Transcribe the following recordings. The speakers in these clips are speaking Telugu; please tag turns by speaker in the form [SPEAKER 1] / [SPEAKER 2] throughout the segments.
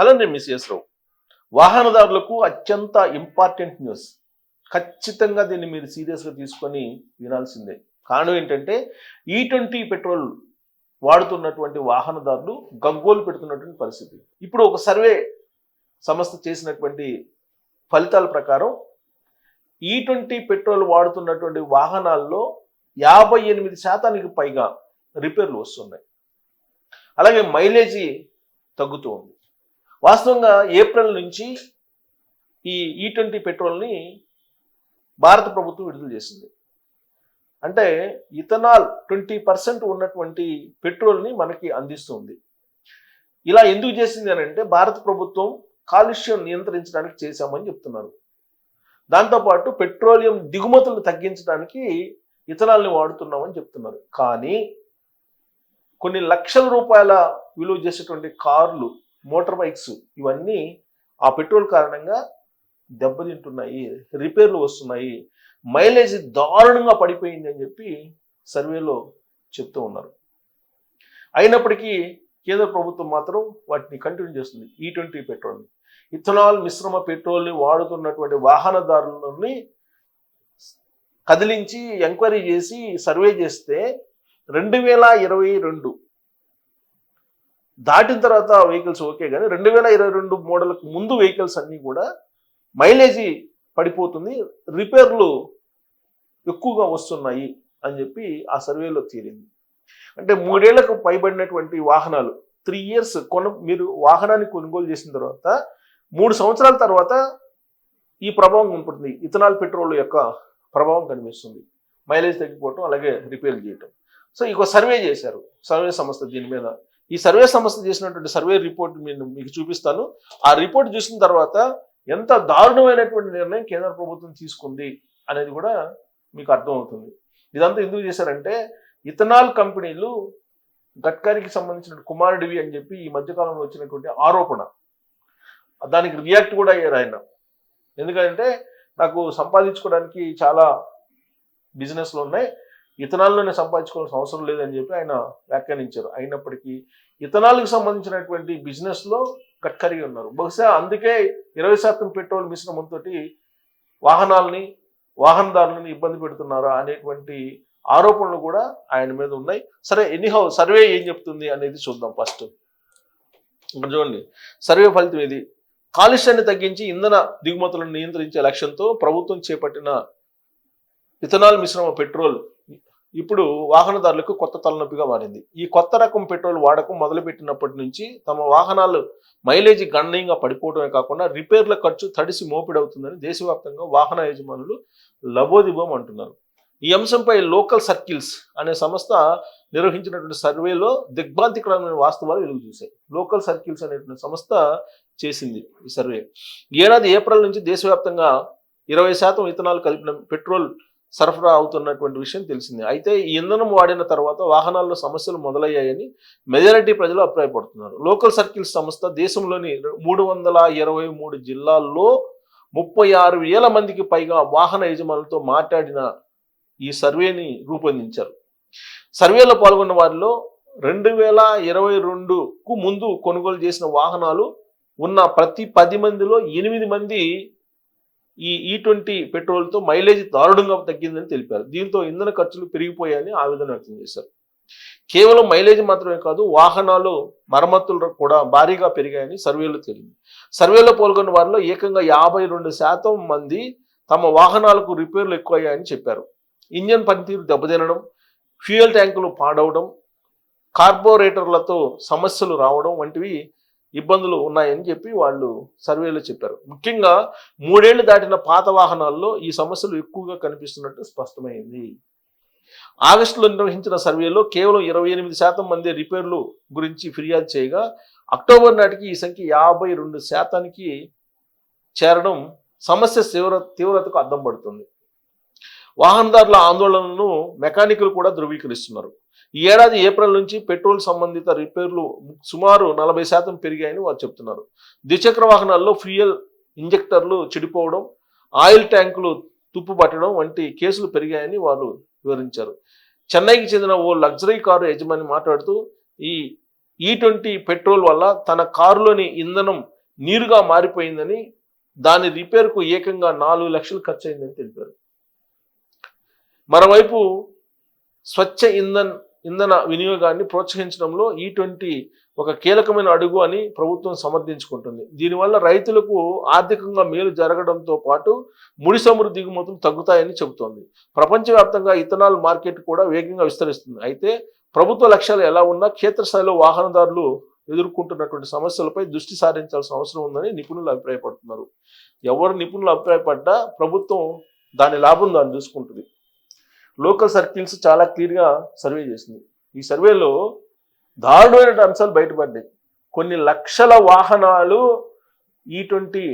[SPEAKER 1] హలో నేను మిస్ రావు వాహనదారులకు అత్యంత ఇంపార్టెంట్ న్యూస్ ఖచ్చితంగా దీన్ని మీరు సీరియస్గా తీసుకొని వినాల్సిందే. కారణం ఏంటంటే e ఈ ట్వంటీ పెట్రోల్ వాడుతున్నటువంటి వాహనదారులు గగ్గోలు పెడుతున్నటువంటి పరిస్థితి. ఇప్పుడు ఒక సర్వే సంస్థ చేసినటువంటి ఫలితాల ప్రకారం e ఈ ట్వంటీ పెట్రోల్ వాడుతున్నటువంటి వాహనాల్లో యాభై ఎనిమిది శాతానికి పైగా రిపేర్లు వస్తున్నాయి. అలాగే మైలేజీ తగ్గుతూ ఉంది. వాస్తవంగా ఏప్రిల్ నుంచి ఈ e ఈ ట్వంటీ పెట్రోల్ని భారత ప్రభుత్వం విడుదల చేసింది. అంటే ఇథనాల్ ట్వంటీ పర్సెంట్ ఉన్నటువంటి పెట్రోల్ని మనకి అందిస్తుంది. ఇలా ఎందుకు చేసింది అని అంటే భారత ప్రభుత్వం కాలుష్యం నియంత్రించడానికి చేశామని చెప్తున్నారు. దాంతోపాటు పెట్రోలియం దిగుమతులను తగ్గించడానికి ఇథనాల్ని వాడుతున్నామని చెప్తున్నారు. కానీ కొన్ని లక్షల రూపాయల విలువ చేసేటువంటి కార్లు మోటార్ బైక్స్ ఇవన్నీ ఆ పెట్రోల్ కారణంగా దెబ్బతింటున్నాయి రిపేర్లు వస్తున్నాయి మైలేజ్ దారుణంగా పడిపోయింది అని చెప్పి సర్వేలో చెప్తూ ఉన్నారు. అయినప్పటికీ కేంద్ర ప్రభుత్వం మాత్రం వాటిని కంటిన్యూ చేస్తుంది. E ఈ ట్వంటీ పెట్రోల్ని. ఇథనాల్ మిశ్రమ పెట్రోల్ని వాడుతున్నటువంటి వాహనదారులని కదిలించి ఎంక్వైరీ చేసి సర్వే చేస్తే రెండు వేల ఇరవై రెండు దాటిన తర్వాత వెహికల్స్ ఓకే కానీ రెండు వేల ఇరవై రెండు మోడల్కి ముందు వెహికల్స్ అన్నీ కూడా మైలేజీ పడిపోతుంది రిపేర్లు ఎక్కువగా వస్తున్నాయి అని చెప్పి ఆ సర్వేలో తేలింది. అంటే మూడేళ్ళకు పైబడినటువంటి వాహనాలు త్రీ ఇయర్స్ కొన మీరు వాహనాన్ని కొనుగోలు చేసిన తర్వాత మూడు సంవత్సరాల తర్వాత ఈ ప్రభావం ఉంటుంది ఇథనాల్ పెట్రోల్ యొక్క ప్రభావం కనిపిస్తుంది. మైలేజ్ తగ్గిపోవటం అలాగే రిపేర్ చేయటం. సో ఇక సర్వే చేశారు. సర్వే సంస్థ దీని మీద ఈ సర్వే సంస్థ చేసినటువంటి సర్వే రిపోర్ట్ నేను మీకు చూపిస్తాను. ఆ రిపోర్ట్ చూసిన తర్వాత ఎంత దారుణమైనటువంటి నిర్ణయం కేంద్ర ప్రభుత్వం తీసుకుంది అనేది కూడా మీకు అర్థమవుతుంది. ఇదంతా ఎందుకు చేశారంటే ఇథనాల్ కంపెనీలు గడ్కరీకి సంబంధించిన కుమారుడివి అని చెప్పి ఈ మధ్యకాలంలో వచ్చినటువంటి ఆరోపణ. దానికి రియాక్ట్ కూడా అయ్యారు ఆయన. ఎందుకంటే నాకు సంపాదించుకోవడానికి చాలా బిజినెస్లు ఉన్నాయి. ఇథనాల్లోనే సంపాదించుకోవాల్సిన అవసరం లేదని చెప్పి ఆయన వ్యాఖ్యానించారు. అయినప్పటికీ ఇథనాల్కి సంబంధించినటువంటి బిజినెస్లో గడ్కరీ ఉన్నారు. బహుశా అందుకే ఇరవై శాతం పెట్రోల్ మిశ్రమంతో వాహనాలని వాహనదారులను ఇబ్బంది పెడుతున్నారా అనేటువంటి ఆరోపణలు కూడా ఆయన మీద ఉన్నాయి. సరే ఎనీహౌ సర్వే ఏం చెప్తుంది అనేది చూద్దాం ఫస్ట్. ఇక్కడ చూడండి. సర్వే ఫలితం ఇది కాలుష్యాన్ని తగ్గించి ఇంధన దిగుమతులను నియంత్రించే లక్ష్యంతో ప్రభుత్వం చేపట్టిన ఇథనాల్ మిశ్రమ పెట్రోల్ ఇప్పుడు వాహనదారులకు కొత్త తలనొప్పిగా మారింది. ఈ కొత్త రకం పెట్రోల్ వాడకం మొదలుపెట్టినప్పటి నుంచి తమ వాహనాలు మైలేజీ గణనీయంగా పడిపోవడమే కాకుండా రిపేర్ల ఖర్చు తడిసి మోపిడవుతుందని దేశవ్యాప్తంగా వాహన యజమానులు లబోదిబోం అంటున్నారు. ఈ అంశంపై లోకల్ సర్కిల్స్ అనే సంస్థ నిర్వహించినటువంటి సర్వేలో దిగ్భ్రాంతికరమైన వాస్తవాలు వెలుగు చూశాయి లోకల్ సర్కిల్స్ అనేటువంటి సంస్థ చేసింది ఈ సర్వే. ఏడాది ఏప్రిల్ నుంచి దేశవ్యాప్తంగా ఇరవై శాతం ఇథనాల్ కలిపిన పెట్రోల్ సరఫరా అవుతున్నటువంటి విషయం తెలిసింది. అయితే ఈ ఇంధనం వాడిన తర్వాత వాహనాల్లో సమస్యలు మొదలయ్యాయని మెజారిటీ ప్రజలు అభిప్రాయపడుతున్నారు. లోకల్ సర్కిల్స్ సంస్థ దేశంలోని మూడు వందల ఇరవై మూడు జిల్లాల్లో ముప్పై ఆరు వేల మందికి పైగా వాహన యజమానులతో మాట్లాడిన ఈ సర్వేని రూపొందించారు. సర్వేలో పాల్గొన్న వారిలో రెండు వేల ఇరవై రెండుకు ముందు కొనుగోలు చేసిన వాహనాలు ఉన్న ప్రతి పది మందిలో ఎనిమిది మంది ఈ e ఈ ట్వంటీ పెట్రోల్తో మైలేజ్ దారుణంగా తగ్గిందని తెలిపారు. దీంతో ఇంధన ఖర్చులు పెరిగిపోయాయని ఆవేదన వ్యక్తం చేశారు. కేవలం మైలేజ్ మాత్రమే కాదు వాహనాలు మరమ్మతులు కూడా భారీగా పెరిగాయని సర్వేలో తేలింది. సర్వేలో పాల్గొన్న వారిలో ఏకంగా యాభై రెండు శాతం మంది తమ వాహనాలకు రిపేర్లు ఎక్కువయ్యాయని చెప్పారు. ఇంజన్ పనితీరు దెబ్బతినడం ఫ్యూయల్ ట్యాంకులు పాడవడం కార్బోరేటర్లతో సమస్యలు రావడం వంటివి ఇబ్బందులు ఉన్నాయని చెప్పి వాళ్ళు సర్వేలో చెప్పారు. ముఖ్యంగా మూడేళ్ళు దాటిన పాత వాహనాల్లో ఈ సమస్యలు ఎక్కువగా కనిపిస్తున్నట్టు స్పష్టమైంది. ఆగస్టులో నిర్వహించిన సర్వేలో కేవలం ఇరవై ఎనిమిది శాతం మంది రిపేర్లు గురించి ఫిర్యాదు చేయగా అక్టోబర్ నాటికి ఈ సంఖ్య యాభై రెండు శాతానికి చేరడం సమస్య తీవ్ర తీవ్రతకు అద్దం పడుతుంది. వాహనదారుల ఆందోళనను మెకానికులు కూడా ధృవీకరిస్తున్నారు. ఈ ఏడాది ఏప్రిల్ నుంచి పెట్రోల్ సంబంధిత రిపేర్లు సుమారు నలభై శాతం పెరిగాయని వారు చెప్తున్నారు. ద్విచక్ర వాహనాల్లో ఫ్యూయల్ ఇంజెక్టర్లు చెడిపోవడం ఆయిల్ ట్యాంకులు తుప్పు పట్టడం వంటి కేసులు పెరిగాయని వారు వివరించారు. చెన్నైకి చెందిన ఓ లగ్జరీ కారు యజమాని మాట్లాడుతూ ఈ ఈ ట్వంటీ పెట్రోల్ వల్ల తన కారులోని ఇంధనం నీరుగా మారిపోయిందని దాని రిపేర్కు ఏకంగా నాలుగు లక్షలు ఖర్చు అయిందని తెలిపారు. మరోవైపు స్వచ్ఛ ఇంధన్ ఇంధన వినియోగాన్ని ప్రోత్సహించడంలో ఈ ట్వంటీ ఒక కీలకమైన అడుగు అని ప్రభుత్వం సమర్థించుకుంటుంది. దీనివల్ల రైతులకు ఆర్థికంగా మేలు జరగడంతో పాటు ముడి సమృద్ధి దిగుమతులు తగ్గుతాయని చెబుతోంది. ప్రపంచవ్యాప్తంగా ఇథనాల్ మార్కెట్ కూడా వేగంగా విస్తరిస్తుంది. అయితే ప్రభుత్వ లక్ష్యాలు ఎలా ఉన్నా క్షేత్రస్థాయిలో వాహనదారులు ఎదుర్కొంటున్నటువంటి సమస్యలపై దృష్టి సారించాల్సిన అవసరం ఉందని నిపుణులు అభిప్రాయపడుతున్నారు. ఎవరు నిపుణులు అభిప్రాయపడ్డా ప్రభుత్వం దాని లాభం దాన్ని చూసుకుంటుంది. లోకల్ సర్కిల్స్ చాలా క్లియర్గా సర్వే చేసింది. ఈ సర్వేలో దారుణమైన అంశాలు బయటపడ్డాయి. కొన్ని లక్షల వాహనాలు ఈ ట్వంటీ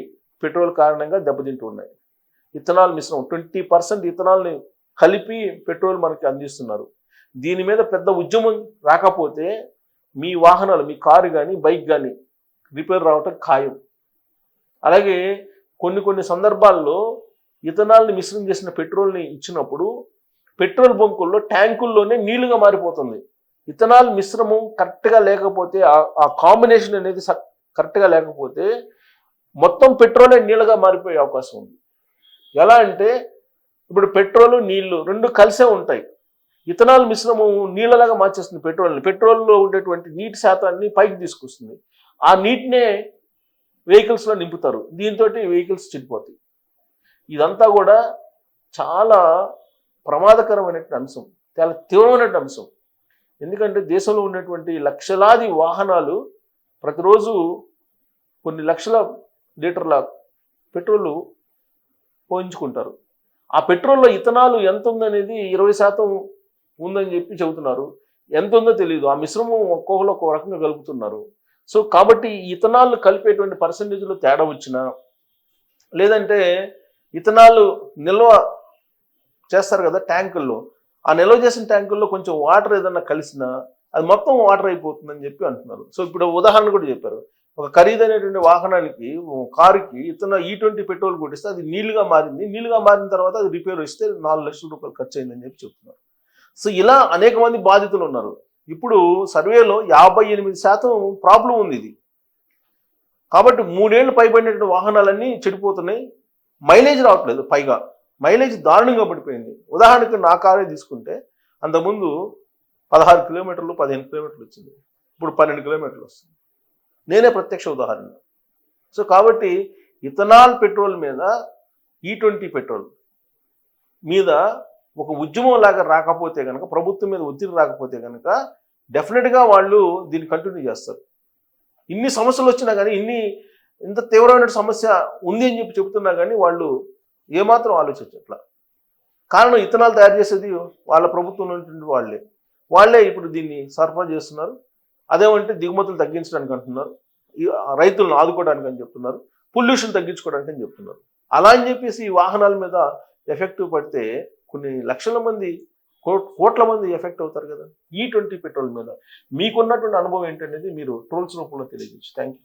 [SPEAKER 1] పెట్రోల్ కారణంగా దెబ్బతింటూ ఉన్నాయి ఇథనాల్ మిశ్రమం ట్వంటీ పర్సెంట్ ఇథనాల్ని కలిపి పెట్రోల్ మనకి అందిస్తున్నారు. దీని మీద పెద్ద ఉద్యమం రాకపోతే మీ వాహనాలు మీ కారు కానీ బైక్ కానీ రిపేర్ రావటం ఖాయం. అలాగే కొన్ని కొన్ని సందర్భాల్లో ఇథనాల్ని మిశ్రం చేసిన పెట్రోల్ని ఇచ్చినప్పుడు పెట్రోల్ బంకుల్లో ట్యాంకుల్లోనే నీళ్ళుగా మారిపోతుంది. ఇథనాల్ మిశ్రమం కరెక్ట్గా లేకపోతే ఆ- కాంబినేషన్ అనేది కరెక్ట్గా లేకపోతే మొత్తం పెట్రోలే నీళ్ళగా మారిపోయే అవకాశం ఉంది. ఎలా అంటే ఇప్పుడు పెట్రోల్ నీళ్ళు రెండు కలిసే ఉంటాయి. ఇథనాల్ మిశ్రమం నీళ్ళలాగా మార్చేస్తుంది పెట్రోల్ని. పెట్రోల్లో ఉండేటువంటి నీటి శాతాన్ని పైకి తీసుకొస్తుంది. ఆ నీటినే వెహికల్స్లో నింపుతారు. దీంతో వెహికల్స్ చెడిపోతాయి. ఇదంతా కూడా చాలా ప్రమాదకరమైనటువంటి అంశం. చాలా తీవ్రమైనటువంటి అంశం. ఎందుకంటే దేశంలో ఉన్నటువంటి లక్షలాది వాహనాలు ప్రతిరోజు కొన్ని లక్షల లీటర్ల పెట్రోల్ పోయించుకుంటారు. ఆ పెట్రోల్లో ఇథనాలు ఎంత ఉందనేది ఇరవై శాతం ఉందని చెప్పి చెబుతున్నారు. ఎంత ఉందో తెలియదు ఆ మిశ్రమం ఒక్కొక్కరు ఒక్కో రకంగా కలుపుతున్నారు. సో కాబట్టి ఈ ఇథనాల్ కలిపేటువంటి పర్సంటేజ్లో తేడా వచ్చినా లేదంటే ఇథనాల్ నిల్వ చేస్తారు కదా ట్యాంకుల్లో. ఆ నిల్వ చేసిన ట్యాంకుల్లో కొంచెం వాటర్ ఏదన్నా కలిసినా అది మొత్తం వాటర్ అయిపోతుందని చెప్పి అంటున్నారు. సో ఇప్పుడు ఉదాహరణ కూడా చెప్పారు. ఒక ఖరీదైనటువంటి వాహనానికి కారుకి ఇతను e ఈ ట్వంటీ పెట్రోల్ కొట్టిస్తే అది నీళ్ళుగా మారింది. నీళ్ళుగా మారిన తర్వాత అది రిపేర్ ఇస్తే నాలుగు లక్షల రూపాయలు ఖర్చు అయిందని చెప్పి చెప్తున్నారు. సో ఇలా అనేక మంది బాధితులు ఉన్నారు. ఇప్పుడు సర్వేలో యాభై ఎనిమిది శాతం ప్రాబ్లం ఉంది ఇది. కాబట్టి మూడేళ్ళు పైబడినటువంటి వాహనాలన్నీ చెడిపోతున్నాయి. మైలేజ్ రావట్లేదు పైగా. మైలేజ్ దారుణంగా పడిపోయింది. ఉదాహరణకు నా కారే తీసుకుంటే అంతకుముందు పదహారు కిలోమీటర్లు పదిహేను కిలోమీటర్లు వచ్చింది. ఇప్పుడు పన్నెండు కిలోమీటర్లు వస్తుంది. నేనే ప్రత్యక్ష ఉదాహరణ. సో కాబట్టి ఇథనాల్ పెట్రోల్ మీద ఈ ట్వంటీ పెట్రోల్ మీద ఒక ఉద్యమం లాగా రాకపోతే కనుక ప్రభుత్వం మీద ఒత్తిడి రాకపోతే కనుక డెఫినెట్గా వాళ్ళు దీన్ని కంటిన్యూ చేస్తారు. ఇన్ని సమస్యలు వచ్చినా కానీ ఇన్ని ఇంత తీవ్రమైన సమస్య ఉంది అని చెప్పి చెబుతున్నా కానీ వాళ్ళు ఏమాత్రం ఆలోచించట్లా. కారణం ఇథనాలు తయారు చేసేది వాళ్ళ ప్రభుత్వంలో ఉన్నటువంటి వాళ్ళే. వాళ్ళే ఇప్పుడు దీన్ని సరఫరా చేస్తున్నారు. అదేమంటే దిగుమతులు తగ్గించడానికి అంటున్నారు. రైతులను ఆదుకోవడానికి అని చెప్తున్నారు. పొల్యూషన్ తగ్గించుకోవడానికి అని చెప్తున్నారు. అలా అని చెప్పేసి ఈ వాహనాల మీద ఎఫెక్ట్ పడితే కొన్ని లక్షల మంది కోట్ల మంది ఎఫెక్ట్ అవుతారు కదా. ఈ ట్వంటీ పెట్రోల్ మీద మీకున్నటువంటి అనుభవం ఏంటనేది మీరు ట్రోల్స్ రూపంలో తెలియజేసి థ్యాంక్ యూ